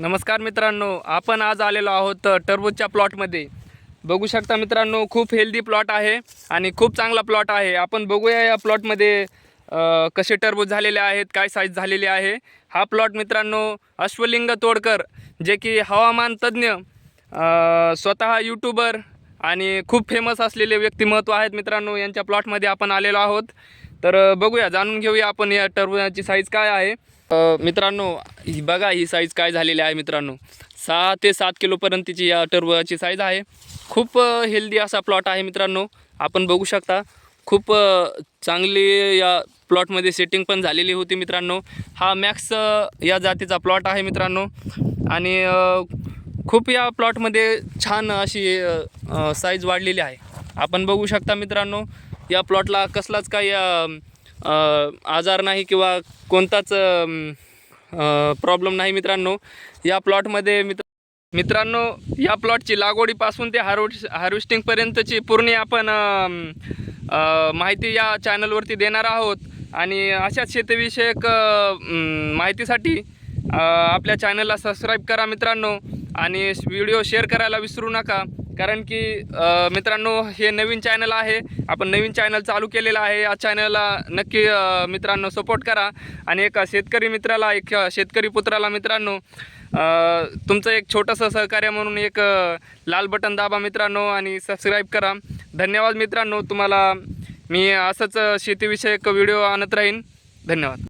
नमस्कार मित्रांनो आपण आज आलेलो आहोत टरबूजच्या प्लॉटमध्ये. बघू शकता मित्रांनो खूप हेल्दी प्लॉट आहे आणि खूप चांगला प्लॉट आहे. आपण बघूया या प्लॉटमध्ये कसे टरबूज झालेले आहेत काय साईज झालेली आहे. हा प्लॉट मित्रांनो अश्वलिंग तोडकर जे की हवामान तज्ज्ञ स्वतः यूट्यूबर आणि खूप फेमस असलेले व्यक्तिमत्व आहेत मित्रांनो यांच्या प्लॉटमध्ये आपण आलेलो आहोत. तर बघूया जाणून घेऊया आपण या टरबुजाची साईज काय आहे. मित्रांनो ही बघा ही साईज काय झालेली आहे मित्रांनो. सहा ते सात किलोपर्यंतची या टरबुजाची साईज आहे. खूप हेल्दी असा प्लॉट आहे मित्रांनो. आपण बघू शकता खूप चांगली या प्लॉटमध्ये सेटिंग पण झालेली होती मित्रांनो. हा मॅक्स या जातीचा प्लॉट आहे मित्रांनो. आणि खूप या प्लॉटमध्ये छान अशी साईज वाढलेली आहे. आपण बघू शकता मित्रांनो या प्लॉटला कसलाच काही आजार नाही किंवा कोणताच प्रॉब्लेम नाही मित्रांनो. या प्लॉटमध्ये मित्र मित्रांनो या प्लॉटची लागवडीपासून ते हार्वेस्ट हार्वेस्टिंगपर्यंतची पूर्ण आपण माहिती या चॅनलवरती देणार आहोत. आणि अशाच शेतीविषयक माहितीसाठी आपल्या चॅनलला सबस्क्राईब करा मित्रांनो. आणि व्हिडिओ शेअर करायला विसरू नका. कारण की मित्रांनो हे नवीन चॅनल आहे. आपण नवीन चॅनल चालू केलेलं आहे. या चॅनलला नक्की मित्रांनो सपोर्ट करा. आणि एका शेतकरी मित्राला एक शेतकरी पुत्राला मित्रांनो तुमचं एक छोटंसं सहकार्य म्हणून एक लाल बटन दाबा मित्रांनो आणि सबस्क्राईब करा. धन्यवाद मित्रांनो. तुम्हाला मी असंच शेतीविषयक व्हिडिओ आणत राहीन. धन्यवाद.